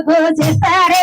supposed to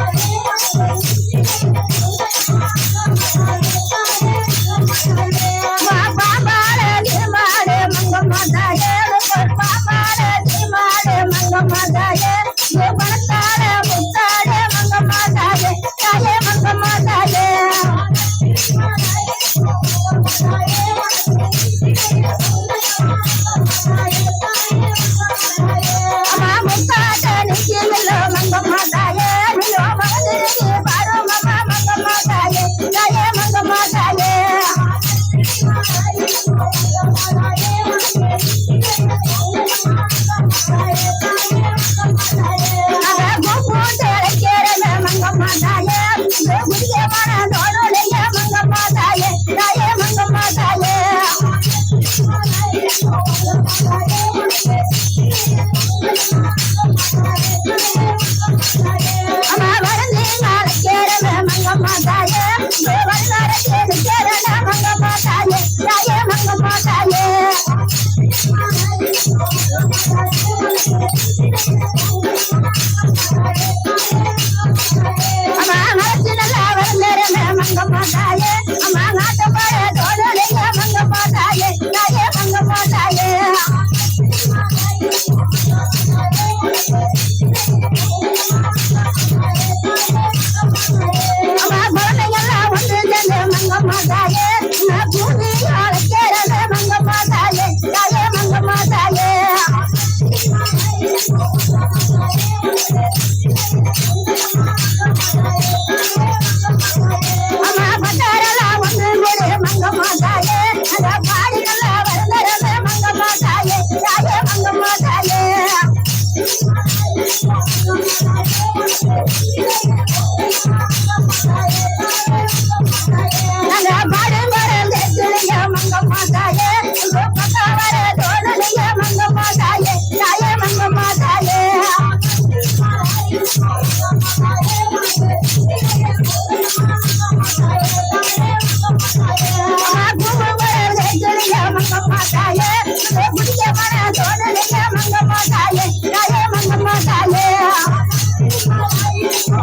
Thank. Sorry.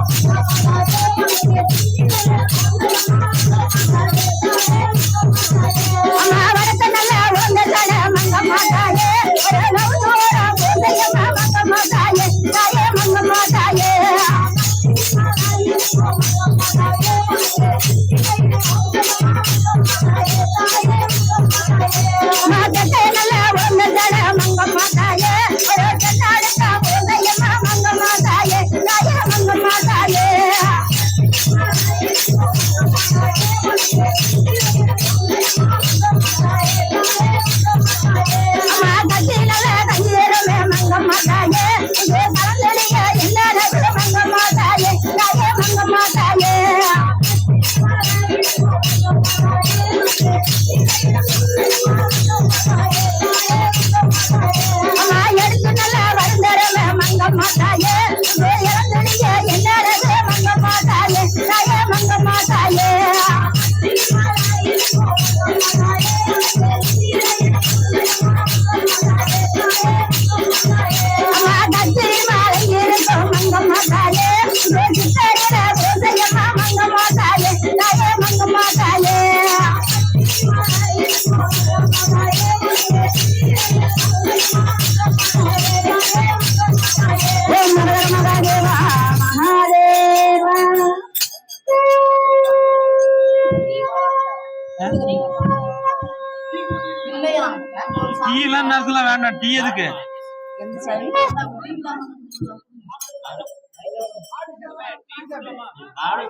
i'm Yeah. Tea எல்லாம் நேரத்துல வேண்டாம் டீ எதுக்கு ஆடு